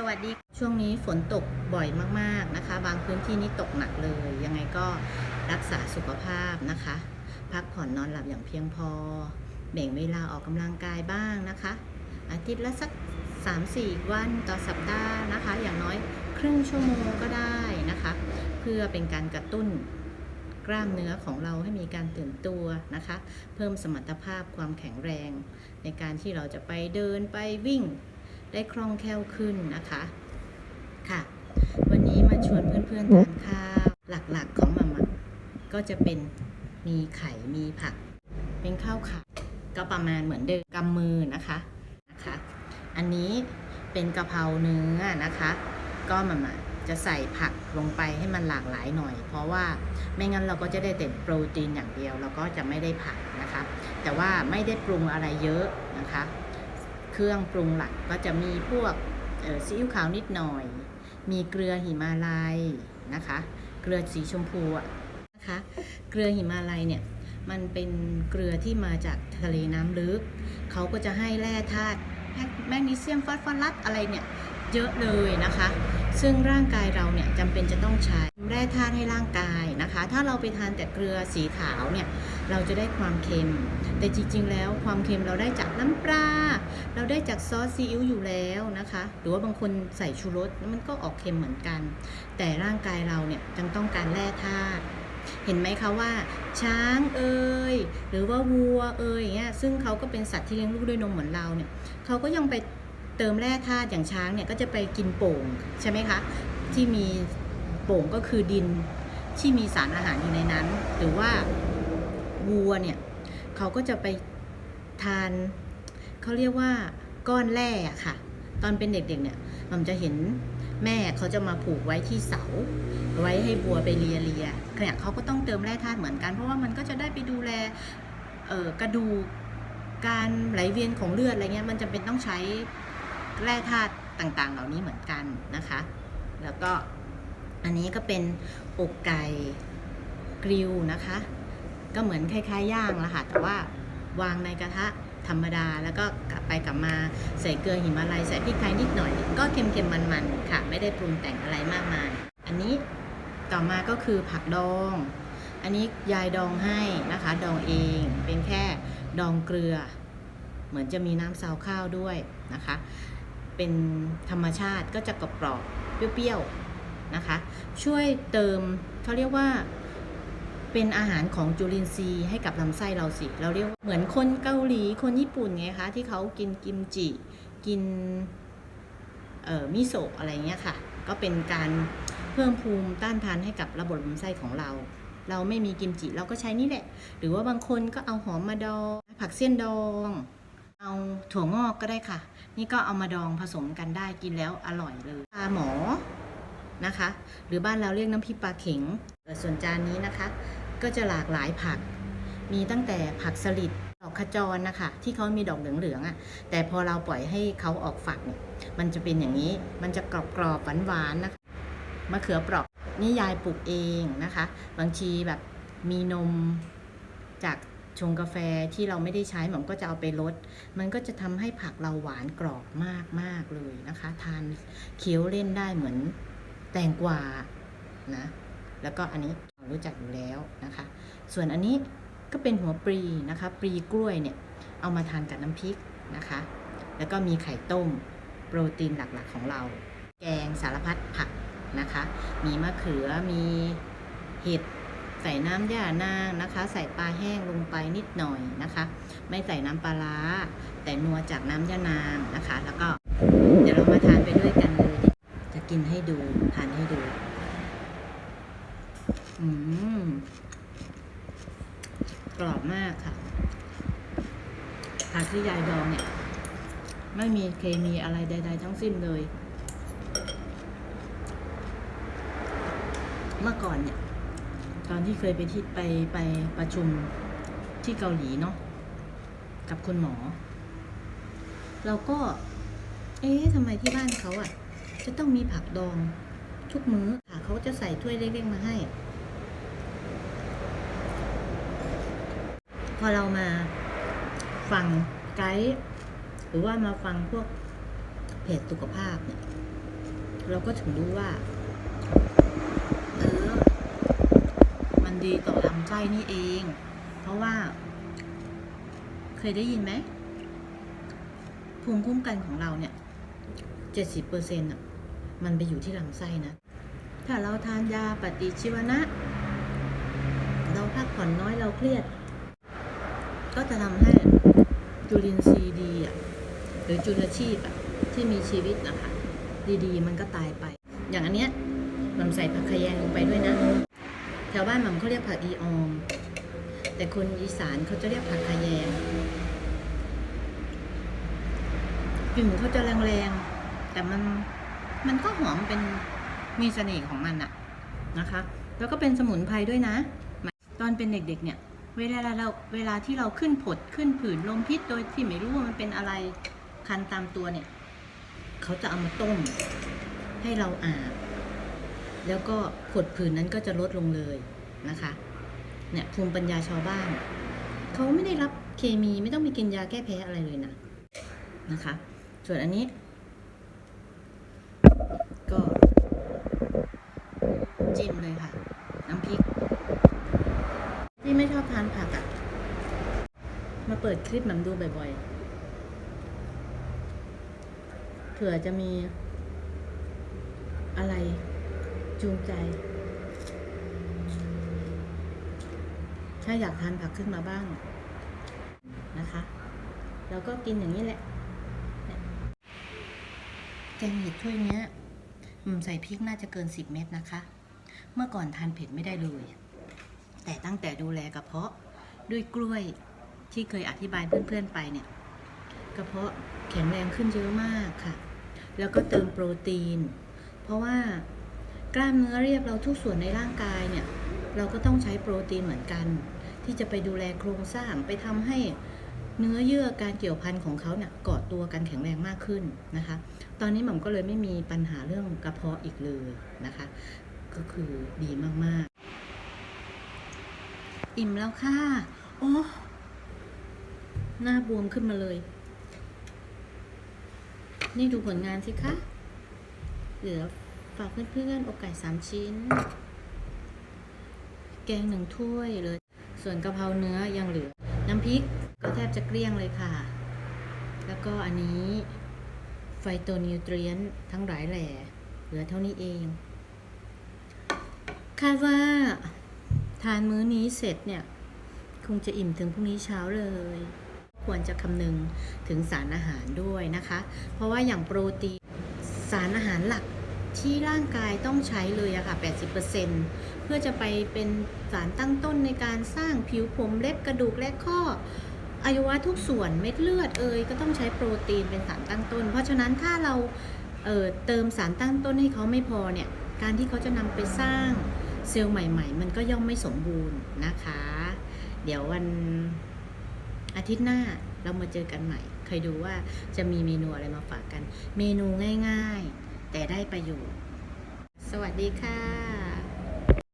สวัสดีช่วงนี้ฝนตกบ่อยมากๆนะคะ บางพื้นที่นี่ตกหนักเลย ยังไงก็รักษาสุขภาพนะคะ พักผ่อนนอนหลับอย่างเพียงพอ แบ่งเวลาออกกำลังกายบ้างนะคะ อาทิตย์ละสัก 3-4 วันต่อสัปดาห์นะคะ อย่างน้อยครึ่งชั่วโมงก็ได้นะคะ เพื่อเป็นการกระตุ้นกล้ามเนื้อของเราให้มีการตื่นตัวนะคะ เพิ่มสมรรถภาพความแข็งแรง ในการที่เราจะไปเดินไปวิ่ง ได้คล่องแคล่วขึ้นนะคะค่ะ วันนี้มาชวนเพื่อนๆทานข้าวหลักๆของมาม่าก็จะเป็นมีไข่มีผัก เป็นข้าวขาก็ประมาณเหมือนเดิมกำมือนะคะนะคะ อันนี้เป็นกะเพราเนื้อนะคะ ก็มาม่าจะใส่ผักลงไปให้มันหลากหลายหน่อย เพราะว่าไม่งั้นเราก็จะได้แต่โปรตีนอย่างเดียวเราก็จะไม่ได้ผักนะคะ แต่ว่าไม่ได้ปรุงอะไรเยอะนะคะ เครื่องปรุงหลักก็จะมีพวกซีอิ๊วขาวนิดหน่อย มีเกลือหิมาลัยนะคะ เกลือสีชมพูนะคะ เกลือหิมาลัยเนี่ยมันเป็นเกลือที่มาจากทะเลน้ำลึก เขาก็จะให้แร่ธาตุแมกนีเซียมฟอสฟอรัสอะไรเนี่ยเยอะเลยนะคะ ซึ่งร่างกายเราเนี่ยจำเป็นจะต้องใช้แร่ธาตุให้ร่างกาย ถ้าเราไปทานแต่เกลือสีขาวเนี่ยเราจะได้ความเค็ม แต่จริงๆ แล้วความเค็มเราได้จากน้ำปลาเราได้จากซอสซีอิ๊วอยู่แล้วนะคะ หรือว่าบางคนใส่ชูรสมันก็ออกเค็มเหมือนกัน แต่ร่างกายเราเนี่ยจังต้องการแร่ธาตุเห็นไหมคะว่า ช้างเอ่ยหรือว่าวัวเอ่ยเงี้ยซึ่งเขาก็เป็นสัตว์ที่เลี้ยงลูกด้วยนมเหมือนเราเนี่ยเขาก็ยังไปเติมแร่ธาตุอย่างช้างเนี่ยก็จะไปกินโป่งใช่ไหมคะที่มีโป่งก็คือดิน ที่มีสารอาหารอยู่ในนั้น หรือว่าวัวเนี่ยเขาก็จะไปทานเขาเรียกว่าก้อนแร่ค่ะ ตอนเป็นเด็กๆเนี่ยมันจะเห็นแม่เขาจะมาผูกไว้ที่เสา ไว้ให้บัวไปเลียเลียเนี่ยเขาก็ต้องเติมแร่ธาตุเหมือนกัน เพราะว่ามันก็จะได้ไปดูแลกระดูกการไหลเวียนของเลือดอะไรเงี้ยมันจำเป็นต้องใช้แร่ธาตุต่างๆ เหล่านี้เหมือนกันนะคะ แล้วก็ อันนี้ก็เป็นอกไก่กริลนะคะ ก็เหมือนคล้ายๆย่างละค่ะ แต่ว่าวางในกระทะธรรมดา แล้วก็กลับไปกลับมาใส่เกลือหิมาลัยใส่พริกไทยนิดหน่อย ก็เค็มๆมันๆค่ะ ไม่ได้ปรุงแต่งอะไรมากมาย อันนี้ต่อมาก็คือผักดอง อันนี้ยายดองให้นะคะ ดองเองเป็นแค่ดองเกลือ เหมือนจะมีน้ำซาวข้าวด้วยนะคะ เป็นธรรมชาติก็จะกรอบๆเปรี้ยวๆ นะคะ ช่วยเติมเขาเรียกว่าเป็นอาหารของจุลินทรีย์ให้กับลำไส้เราสิ เราเรียกว่าเหมือนคนเกาหลีคนญี่ปุ่นไงคะ ที่เขากินกิมจิ กินมิโซะอะไรเงี้ยค่ะ ก็เป็นการเพิ่มภูมิต้านทานให้กับระบบลำไส้ของเรา เราไม่มีกิมจิเราก็ใช้นี่แหละ หรือว่าบางคนก็เอาหอมมาดอง ผักเสี้ยนดอง เอาถั่วงอกก็ได้ค่ะ นี่ก็เอามาดองผสมกันได้กินแล้วอร่อยเลยปลาหมอ นะคะ หรือบ้านเราเรียกน้ำพริกปลาเข็งเอ่อส่วนจานนี้นะคะ ก็จะหลากหลายผัก มีตั้งแต่ผักสลิดดอกขจรนะคะ ที่เขามีดอกเหลืองๆอะ่ะแต่พอเราปล่อยให้เขาออกฝักเนี่ยมันจะเป็นอย่างนี้มันจะกรอบๆหวานๆนะคะมะเขือเปราะนี่ยายปลูกเองนะคะ บางทีแบบมีนมจากชงกาแฟที่เราไม่ได้ใช้หม่อมก็จะเอาไปลด มันก็จะทำให้ผักเราหวานกรอบมากๆเลยนะคะ ทานเคี้ยวเล่นได้เหมือน แตงกวานะแล้วก็อันนี้รู้จักอยู่แล้วนะคะ ส่วนอันนี้ก็เป็นหัวปรีนะคะปรีกล้วยเนี่ยเอามาทานกับน้ำพริกนะคะ แล้วก็มีไข่ต้มโปรตีนหลักๆของเรา แกงสารพัดผักนะคะ มีมะเขือมีเห็ดใส่น้ำย่านางนะคะ ใส่ปลาแห้งลงไปนิดหน่อยนะคะ ไม่ใส่น้ำปลาร้าแต่นัวจากน้ำย่านางนะคะ แล้วก็เดี๋ยวเรามา กินให้ดู ทานให้ดู อืม กรอบมากค่ะผักที่ยายดองเนี่ย ไม่มีเคมีอะไรใด ๆ ทั้งสิ้นเลย เมื่อก่อนเนี่ย ตอนที่เคยไปที่ไปไปประชุมที่เกาหลีเนาะกับคุณหมอ เราก็ เอ๊ะทำไมที่บ้านเขาอะ จะต้องมีผักดองทุกมื้อค่ะเขาจะใส่ถ้วยเล็กๆมาให้ พอเรามาฟังไกด์หรือว่ามาฟังพวกเพจสุขภาพเนี่ย เราก็ถึงรู้ว่าเออมันดีต่อลำไส้นี่เอง เพราะว่า เคยได้ยินไหมภูมิคุ้มกันของเราเนี่ยเจ็ดสิบเปอร์เซ็นต์อะ มันไปอยู่ที่ลำไส้นะ ถ้าเราทานยาปฏิชีวนะ เราพักผ่อนน้อยเราเครียด ก็จะทำให้จุลินทรีย์ดีอะหรือจุลชีพอะที่มีชีวิตนะคะ ดีๆ มันก็ตายไป อย่างอันเนี้ยมันใส่ผักขยงลงไปด้วยนะ แถวบ้านม่ำเขาเรียกผักอีออม แต่คนอีสานเขาจะเรียกผักขยงกลิ่นเขาจะแรงๆแต่มัน มันก็หอมเป็นมีเสน่ห์ของมันอะนะคะ แล้วก็เป็นสมุนไพรด้วยนะ ตอนเป็นเด็กๆเนี่ย เวลาเราเวลาที่เราขึ้นผดขึ้นผื่นลมพิษโดยที่ไม่รู้ว่ามันเป็นอะไรคันตามตัวเนี่ย เขาจะเอามาต้ม ให้เราอาบ แล้วก็ผดผื่นนั้นก็จะลดลงเลยนะคะ เนี่ยภูมิปัญญาชาวบ้าน เขาไม่ได้รับเคมีไม่ต้องไปกินยาแก้แพ้อะไรเลยนะนะคะ ส่วนอันนี้ ก็จิ้มเลยค่ะ น้ำพริก ที่ไม่ชอบทานผักอะ่ะ มาเปิดคลิปหมันดูบ่อยๆ เผื่อจะมีอะไรจูงใจ ถ้าอยากทานผักขึ้นมาบ้างนะคะ แล้วก็กินอย่างนี้แหละ แกงเห็ดถ้วยเนี้ยอืมใส่พริกน่าจะเกิน 10 เม็ดนะคะ เมื่อก่อนทานเผ็ดไม่ได้เลย แต่ตั้งแต่ดูแลกระเพาะด้วยกล้วย ที่เคยอธิบายเพื่อนๆไปเนี่ยกระเพาะแข็งแรงขึ้นเยอะมากค่ะ แล้วก็เติมโปรตีน เพราะว่ากล้ามเนื้อเรียบเราทุกส่วนในร่างกายเนี่ย เราก็ต้องใช้โปรตีนเหมือนกัน ที่จะไปดูแลโครงสร้างไปทำให้เนื้อเยื่อการเกี่ยวพันของเขาเนี่ยเกาะตัวกันแข็งแรงมากขึ้นนะคะ ตอนนี้หม่อมก็เลยไม่มีปัญหาเรื่องกระเพาะอีกเลยนะคะ ก็คือดีมากๆ อิ่มแล้วค่ะ โอ้ หน้าบวมขึ้นมาเลย นี่ดูผลงานสิคะ เหลือฝากเพื่อนๆอกไก่สามชิ้น แกงหนึ่งถ้วยเลย ส่วนกะเพราเนื้อยังเหลือ น้ำพริกก็แทบจะเกลี้ยงเลยค่ะ แล้วก็อันนี้ไฟโตนิวเทรียนทั้งหลายแหล่เหลือเท่านี้เอง คาดว่าทานมื้อนี้เสร็จเนี่ย คงจะอิ่มถึงพรุ่งนี้เช้าเลย ควรจะคำนึงถึงสารอาหารด้วยนะคะ เพราะว่าอย่างโปรตีนสารอาหารหลักที่ร่างกายต้องใช้เลยอะค่ะ 80%เพื่อจะไปเป็นสารตั้งต้นในการสร้างผิวผมเล็บกระดูกและข้ออวัยวะทุกส่วนเม็ดเลือดเอยก็ต้องใช้โปรตีนเป็นสารตั้งต้น เพราะฉะนั้นถ้าเราเเติมสารตั้งต้นให้เขาไม่พอเนี่ย การที่เขาจะนำไปสร้างเซลล์ใหม่ ๆ มันก็ย่อมไม่สมบูรณ์นะคะ เดี๋ยววัน อาทิตย์หน้าเรามาเจอกันใหม่ใคยดูว่าจะมีเมนูอะไรมาฝากกัน เมนูง่าย ๆ แต่ได้ประโยชน์ สวัสดีค่ะ